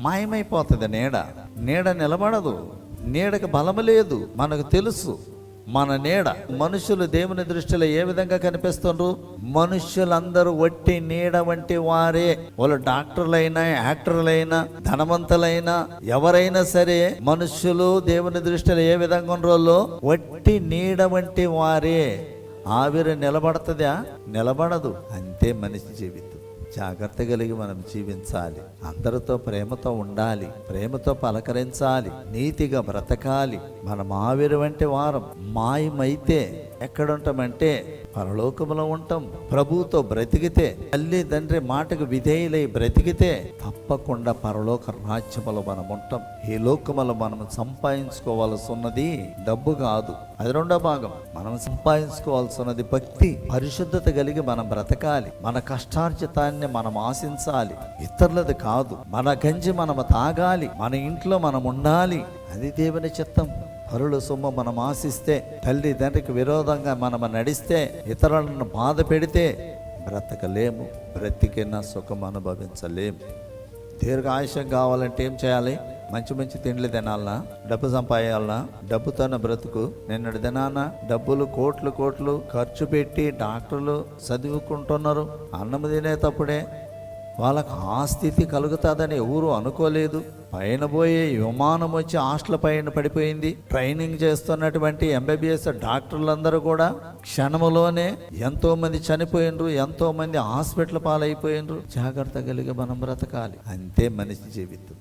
మాయమైపోతుంది నీడ. నీడ నిలబడదు. నీడకి బలము లేదు. మనకు తెలుసు. మన నీడ. మనుషులు దేవుని దృష్టిలో ఏ విధంగా కనిపిస్తుండ్రు? మనుషులందరూ వట్టి నీడ వంటి వారే. వాళ్ళు డాక్టర్లైనా యాక్టర్లైనా ధనవంతులైనా ఎవరైనా సరే మనుషులు దేవుని దృష్టిలో ఏ విధంగా ఉండరోళ్ళు వట్టి నీడ వంటి వారే. ఆవిరి నిలబడుతుందా? నిలబడదు. అంతే మనిషి జీవితం. జాగ్రత్త కలిగి మనం జీవించాలి. అందరితో ప్రేమతో ఉండాలి. ప్రేమతో పలకరించాలి. నీతిగా బ్రతకాలి. మనం ఆవిరి వంటి వారం మాయమైతే ఎక్కడుంటామంటే పరలోకంలో ఉంటాం. ప్రభుతో బ్రతికితే తల్లి తండ్రి మాటకు విధేయులై బ్రతికితే తప్పకుండా పరలోక రాజ్యములో మనం ఉంటాం. ఈ లోకములో మనం సంపాదించుకోవాల్సి ఉన్నది డబ్బు కాదు. అది రెండో భాగం. మనం సంపాదించుకోవాల్సినది భక్తి పరిశుద్ధత కలిగి మనం బ్రతకాలి. మన కష్టార్జితాన్ని మనం ఆశించాలి. ఇతరులది కాదు. మన గంజి మనం తాగాలి. మన ఇంట్లో మనం ఉండాలి. అది దేవుని చిత్తం. పరుల సొమ్ము మనం ఆశిస్తే తల్లి తండ్రికి విరోధంగా మనం నడిస్తే ఇతరులను బాధ పెడితే బ్రతకలేము బ్రతికైనా సుఖం అనుభవించలేము. దీర్ఘాయుష్యం కావాలంటే ఏం చేయాలి? మంచి మంచి తిండ్లు తినాలనా? డబ్బు సంపాదాలనా డబ్బుతోన బ్రతుకు. నిన్నటి దినాన డబ్బులు కోట్లు కోట్లు ఖర్చు పెట్టి డాక్టర్లు చదువుకుంటున్నారు. అన్నం తినేటప్పుడే వాళ్ళకు ఆ స్థితి కలుగుతుందని ఎవరు అనుకోలేదు. పైన పోయే విమానం వచ్చి హాస్టల్ పైన పడిపోయింది. ట్రైనింగ్ చేస్తున్నటువంటి ఎంబీబీఎస్ డాక్టర్లందరూ కూడా క్షణములోనే ఎంతో మంది చనిపోయినరు ఎంతో మంది హాస్పిటల్ పాలైపోయినరు. జాగ్రత్త కలిగి మనం బ్రతకాలి. అంతే మనిషి జీవితం.